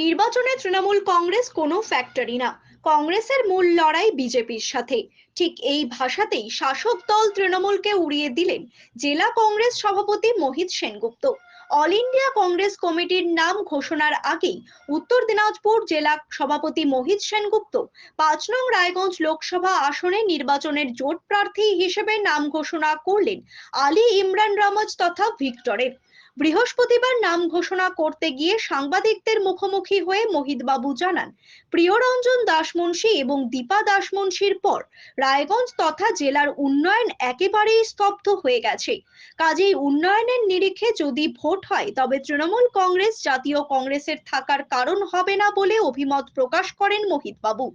নির্বাচনে তৃণমূল কংগ্রেস কোনো ফ্যাক্টরি না। কংগ্রেসের মূল লড়াই বিজেপির সাথে। ঠিক এই ভাষাতেই শাসক দল তৃণমূলকে উড়িয়ে দিলেন জেলা কংগ্রেস সভাপতি মোহিত সেনগুপ্ত। অল ইন্ডিয়া কংগ্রেস কমিটির নাম ঘোষণার আগেই উত্তর দিনাজপুর জেলা সভাপতি মোহিত সেনগুপ্ত পাঁচ নং রায়গঞ্জ লোকসভা আসনে নির্বাচনের জোট প্রার্থী হিসেবে নাম ঘোষণা করলেন আলী ইমরান রামজ তথা ভিক্টরের। বৃহস্পতিবার নাম ঘোষণা করতে গিয়ে সাংবাদিকদের মুখোমুখি হয়ে বাবু জানান, প্রিয়রঞ্জন দাসমুন্সী এবং দীপা দাসমুন্সীর পর রায়গঞ্জ তথা জেলার উন্নয়ন একেবারেই স্তব্ধ হয়ে গেছে। কাজেই উন্নয়নের নিরিখে যদি ভোট হয়, তবে তৃণমূল কংগ্রেস জাতীয় কংগ্রেসের থাকার কারণ হবে না বলে অভিমত প্রকাশ করেন মোহিত বাবু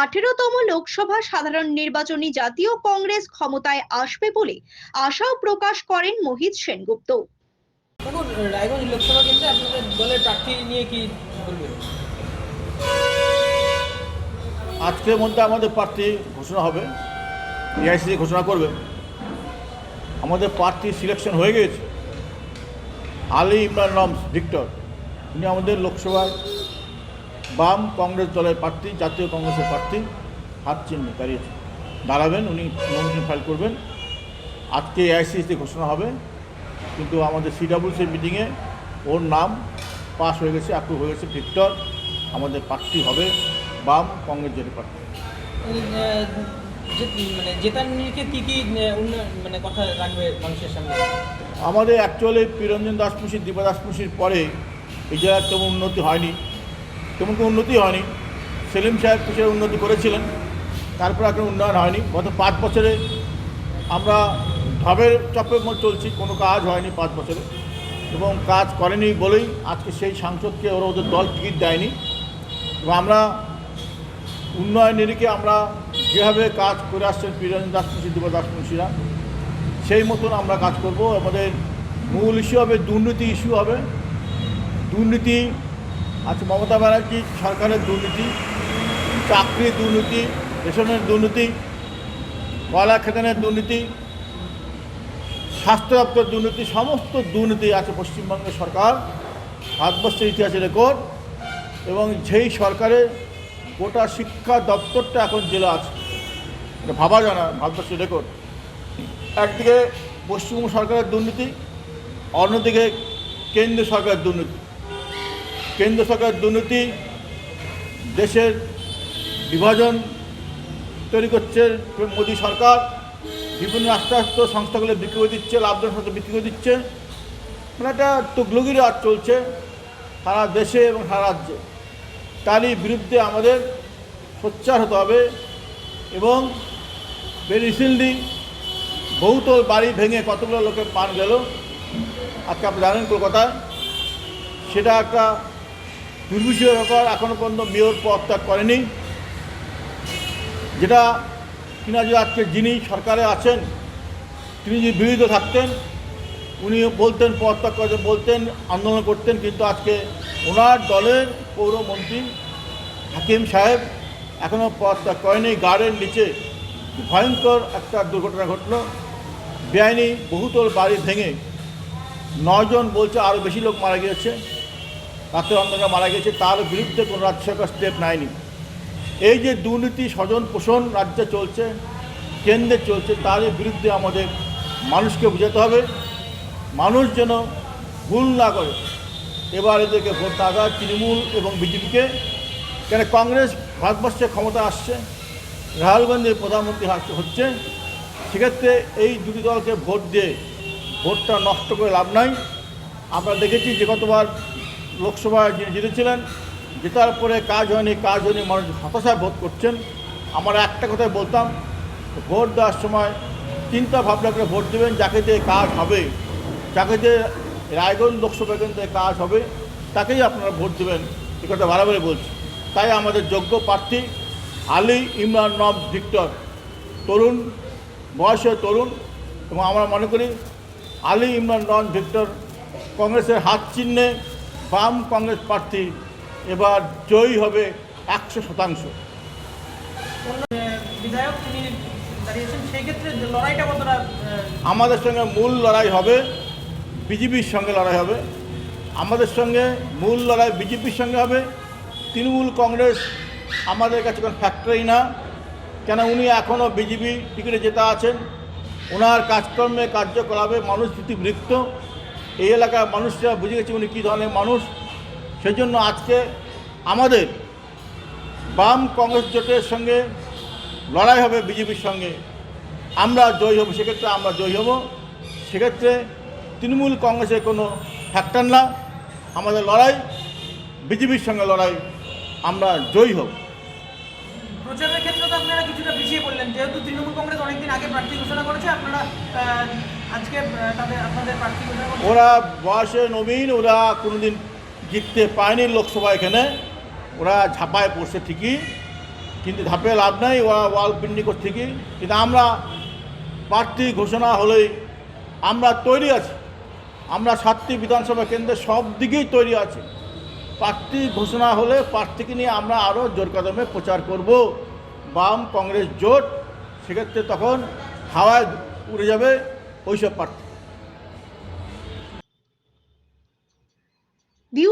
আঠেরোতম লোকসভা সাধারণ নির্বাচনী জাতীয় কংগ্রেস ক্ষমতায় আসবে বলে আশাও প্রকাশ করেন মোহিত সেনগুপ্ত। রায়গঞ্জ লোকসভা কেন্দ্রে আপনাদের দলের প্রার্থী নিয়ে কি আজকের মধ্যে আমাদের প্রার্থী ঘোষণা হবে, এআইসি ঘোষণা করবে। আমাদের প্রার্থী সিলেকশন হয়ে গিয়েছে। আলী ইমরান রমস ভিক্টর উনি আমাদের লোকসভায় বাম কংগ্রেস দলের প্রার্থী, জাতীয় কংগ্রেসের প্রার্থী, হাত চিহ্ন দাঁড়িয়েছে। দাঁড়াবেন, উনি নমিনেশন ফাইল করবেন। আজকে এআইসিসি ঘোষণা হবে। কিন্তু আমাদের সিডাব্লিউসি মিটিংয়ে ওর নাম পাস হয়ে গেছে অ্যাপ্রুভ হয়ে গেছে ভিক্টর আমাদের প্রার্থী হবে বাম কংগ্রেস জেলে প্রার্থী মানে জেতার নিরিখে কী কী মানে কথা রাখবে মানুষের সামনে? আমাদের অ্যাকচুয়ালি পিরঞ্জন দাসমুশি দীপা দাসমুশির পরে এই জায়গার তেমন উন্নতি হয়নি তেমন কোনো উন্নতি হয়নি। সেলিম সাহেব কিছু উন্নতি করেছিলেন তারপর এখন উন্নয়ন হয়নি। গত পাঁচ বছরে আমরা ঢবের মধ্যে চলছি, কোনো কাজ হয়নি পাঁচ বছরে। এবং কাজ করেনি বলেই আজকে সেই সাংসদকে ওরা ওদের দল টিকিট দেয়নি। এবং আমরা উন্নয়ন নিরিখে আমরা যেভাবে কাজ করে আসছেন পিরঞ্জন দাসমুশি দীপা দাসমুশিরা সেই মতন আমরা কাজ করব। আমাদের মূল ইস্যু হবে দুর্নীতি ইস্যু হবে। দুর্নীতি আচ্ছা মমতা ব্যানার্জি সরকারের দুর্নীতি, চাকরির দুর্নীতি, রেশনের দুর্নীতি, কয়লা খেতানের দুর্নীতি স্বাস্থ্য দপ্তর দুর্নীতি, সমস্ত দুর্নীতি আছে পশ্চিমবঙ্গের সরকার, ভারতবর্ষের ইতিহাসে রেকর্ড, এবং যেই সরকারের গোটা শিক্ষা দপ্তরটা এখন জেলা আছে, এটা ভাবা যায় না, ভারতবর্ষের রেকর্ড। একদিকে পশ্চিমবঙ্গ সরকারের দুর্নীতি, অন্যদিকে কেন্দ্র সরকারের দুর্নীতি। কেন্দ্র সরকারের দুর্নীতি দেশের বিভাজন তৈরি করছে মোদী সরকার বিভিন্ন রাষ্ট্রায়ত্ত সংস্থাগুলো বিক্রি করে দিচ্ছে, লাভজনক সাথে বিক্রি করে দিচ্ছে। মানে একটা তুগলুগি রাজ চলছে সারা দেশে এবং সারা রাজ্যে। তারই বিরুদ্ধে আমাদের সোচ্চার হতে হবে এবং রিসেন্টলি বহুতল বাড়ি ভেঙে কতগুলো লোকের পান গেল, আজকে আপনি জানেন কলকাতায়। সেটা একটা দুর্বিষয় ব্যাপার এখনও পর্যন্ত মেয়র পদত্যাগ করেনি। যেটা কিনা যে আজকে যিনি সরকারে আছেন, তিনি যদি বিরোধী থাকতেন, উনি বলতেন পদত্যাগ করতে বলতেন, আন্দোলন করতেন, কিন্তু আজকে ওনার দলের পৌরমন্ত্রী হাকিম সাহেব এখনও পদত্যাগ করেনি গার্ডের নিচে ভয়ঙ্কর একটা দুর্ঘটনা ঘটলো, বেআইনি বহুতল বাড়ি ভেঙে নজন বলছে আরও বেশি লোক মারা গিয়েছে, রাতের অন্ধকার মারা গেছে তার বিরুদ্ধে কোনো রাজ্য সরকার স্টেপ নেয়নি। এই যে দুর্নীতি, স্বজন পোষণ রাজ্যে চলছে, কেন্দ্রে চলছে তার বিরুদ্ধে আমাদের মানুষকে বোঝাতে হবে। মানুষ যেন ভুল না করে। এবার এদেরকে ভোট দেয় তৃণমূল এবং বিজেপিকে। কেন কংগ্রেস ভারতবর্ষে ক্ষমতা আসছে রাহুল গান্ধী প্রধানমন্ত্রী হচ্ছে। সেক্ষেত্রে এই দুটি দলকে ভোট দিয়ে ভোটটা নষ্ট করে লাভ নাই। আমরা দেখেছি যে গতবার লোকসভায় যিনি জিতেছিলেন জেতার পরে কাজ হয়নি কাজ হয়নি, মানুষ হতাশায় ভোট করছেন। আমরা একটা কথাই বলতাম, ভোট দেওয়ার সময় চিন্তা ভাবনা করে ভোট দেবেন যাকে দিয়ে কাজ হবে। যাকে দিয়ে রায়গঞ্জ লোকসভা কেন্দ্রে কাজ হবে, তাকেই আপনারা ভোট দেবেন। এ কথা বারবারই বলছি। তাই আমাদের যোগ্য প্রার্থী আলী ইমরান নব ভিক্টর। তরুণ বয়সের তরুণ এবং আমরা মনে করি আলী ইমরান রন ভিক্টর কংগ্রেসের হাত চিহ্নে বাম কংগ্রেস প্রার্থী। এবার জয়ী হবে একশো শতাংশ। বিধায়ক তিনি দাঁড়িয়েছেন সেই ক্ষেত্রে লড়াইটা কতটা আমাদের সঙ্গে মূল লড়াই হবে বিজেপির সঙ্গে লড়াই হবে। আমাদের সঙ্গে মূল লড়াই বিজেপির সঙ্গে হবে। তৃণমূল কংগ্রেস আমাদের কাছে কোনো ফ্যাক্টরি না। কেন উনি এখনও বিজেপি টিকিটে যেতে আছেন? ওনার কাজকর্মে কার্যকলাপে মানুষ যদি ভীতিবৃত্ত এই এলাকার মানুষরা বুঝে গেছে উনি কী ধরনের মানুষ। সেজন্য আজকে আমাদের বাম কংগ্রেস জোটের সঙ্গে লড়াই হবে বিজেপির সঙ্গে। আমরা জয়ী হব সেক্ষেত্রে আমরা জয়ী হব। সেক্ষেত্রে তৃণমূল কংগ্রেসের কোনো ফ্যাক্টর না। আমাদের লড়াই বিজেপির সঙ্গে লড়াই আমরা জয়ী হব। প্রচারের ক্ষেত্রে তো আপনারা কিছুটা পিছিয়ে পড়লেন। যেহেতু তৃণমূল কংগ্রেস অনেকদিন আগে প্রার্থী ঘোষণা করেছে আপনারা আজকে তাদের আপনাদের প্রার্থী ঘোষণা ওরা বয়সে নবীন ওরা কোনোদিন জিততে পায়নি লোকসভা এখানে। ওরা ঝাঁপায় পড়ছে ঠিকই, কিন্তু ঝাঁপে লাভ নাই, ওরা ওয়াল পিন্ডি করছে ঠিকই। কিন্তু আমরা প্রার্থী ঘোষণা হলেই আমরা তৈরি আছি। আমরা সাতটি বিধানসভা কেন্দ্রে সব দিকেই তৈরি আছি। প্রার্থী ঘোষণা হলে প্রার্থীকে নিয়ে আমরা আরও জোর কদমে প্রচার করব। বাম কংগ্রেস জোট, সেক্ষেত্রে তখন হাওয়ায় উড়ে যাবে ওইসব প্রার্থী।